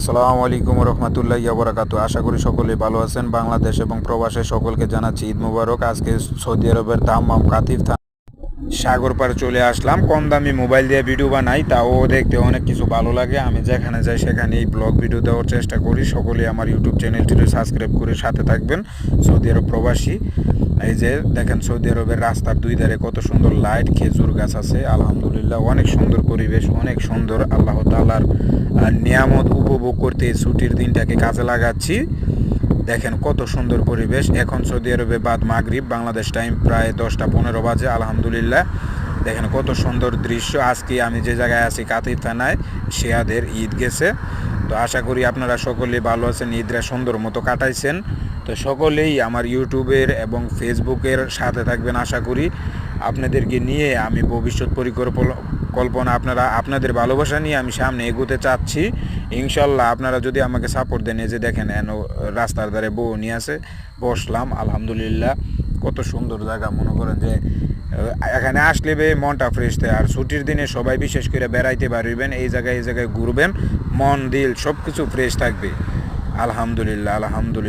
আসসালামু আলাইকুম রহমতুল্লাহ ইয়াবরাকাতু আশা করি সকলেই ভালো আছেন। বাংলাদেশ এবং প্রবাসে সকলকে জানাচ্ছি ঈদ মুবারক। আজকে সৌদি আরবের দাম্মাম কাতিফ সাগর পাড়ে চলে আসলাম। কম দামি মোবাইল দিয়ে ভিডিও বানাই, তাও দেখতে অনেক কিছু ভালো লাগে। আমি যেখানে যাই সেখানে এই ব্লগ ভিডিও দেওয়ার চেষ্টা করি। সকলেই আমার ইউটিউব চ্যানেলটিতে সাবস্ক্রাইব করে সাথে থাকবেন। সৌদি আরব প্রবাসী। এই যে দেখেন সৌদি আরবের রাস্তার দুই ধারে কত সুন্দর লাইট, খেজুর গাছ আছে। আলহামদুলিল্লাহ, অনেক সুন্দর পরিবেশ, অনেক সুন্দর আল্লাহ তালার নিয়ামত উপভোগ করতে ছুটির দিনটাকে কাজে লাগাচ্ছি। দেখেন কত সুন্দর পরিবেশ। এখন সৌদি আরবে বাদ মাগরীব, বাংলাদেশ টাইম প্রায় দশটা পনেরো বাজে, আলহামদুলিল্লাহ। দেখেন কত সুন্দর দৃশ্য। আজকে আমি যে জায়গায় আছি কাতির থানায় শেয়াদের ঈদ গেছে। তো আশা করি আপনারা সকলে ভালো আছেন, ঈদরা সুন্দর মতো কাটাইছেন। তো সকলেই আমার ইউটিউবের এবং ফেসবুকের সাথে থাকবেন আশা করি। আপনাদেরকে নিয়ে আমি ভবিষ্যৎ পরিকল্পনা কল্পনা আপনারা, আপনাদের ভালোবাসা নিয়ে আমি সামনে এগোতে চাচ্ছি। ইনশাল্লাহ আপনারা যদি আমাকে সাপোর্ট দেন যে দেখেন, এন রাস্তার ধারে বউ নিয়ে আসে বসলাম, আলহামদুলিল্লাহ। কত সুন্দর জায়গা, মনে করেন যে এখানে আসলে মনটা ফ্রেশ থাকে আর ছুটির দিনে সবাই বিশেষ করে বেড়াইতে পারবেন এই জায়গায় এই জায়গায় ঘুরবেন, মন, দিল সব কিছু ফ্রেশ থাকবে। আলহামদুলিল্লাহ আলহামদুলিল্লাহ।